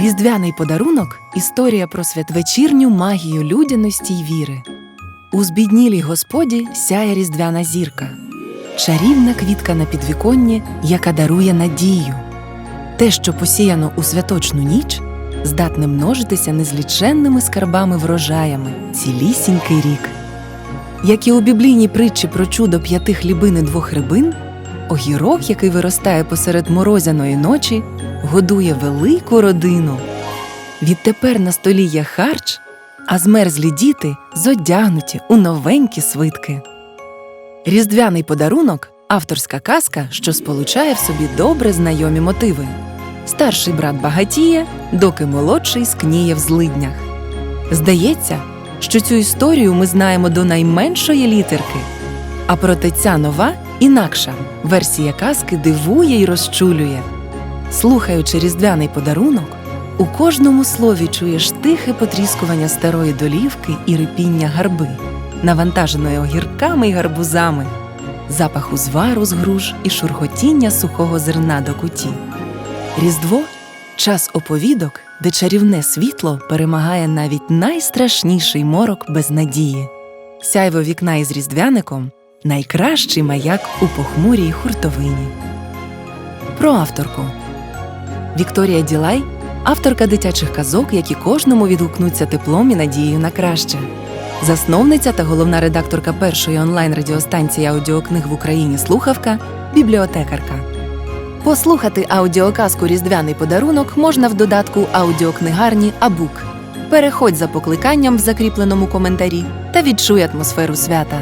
Різдвяний подарунок історія про святвечірню магію людяності й віри. У збіднілій господі сяє різдвяна зірка, чарівна квітка на підвіконні, яка дарує надію. Те, що посіяно у святочну ніч, здатне множитися незліченними скарбами врожаями цілісінький рік. Як і у біблійній притчі про чудо п'яти хлібин і двох рибин, огірок, який виростає посеред морозяної ночі, годує велику родину. Відтепер на столі є харч, а змерзлі діти зодягнуті у новенькі свитки. Різдвяний подарунок авторська казка, що сполучає в собі добре знайомі мотиви. Старший брат багатіє, доки молодший скніє в злиднях. Здається, що цю історію ми знаємо до найменшої літерки. А проте ця нова, інакша версія казки дивує й розчулює. Слухаючи різдвяний подарунок, у кожному слові чуєш тихе потріскування старої долівки і рипіння гарби, навантаженої огірками й гарбузами, запах узвару з груш і шурхотіння сухого зерна до куті. Різдво час оповідок, де чарівне світло перемагає навіть найстрашніший морок безнадії. Сяйво вікна із різдвяником найкращий маяк у похмурій хуртовині. Про авторку Вікторія Ділай авторка дитячих казок, які кожному відгукнуться теплом і надією на краще. Засновниця та головна редакторка першої онлайн-радіостанції аудіокниг в Україні Слухавка, бібліотекарка. Послухати аудіоказку Різдвяний подарунок можна в додатку аудіокнигарні Абук. Переходь за покликанням в закріпленому коментарі та відчуй атмосферу свята.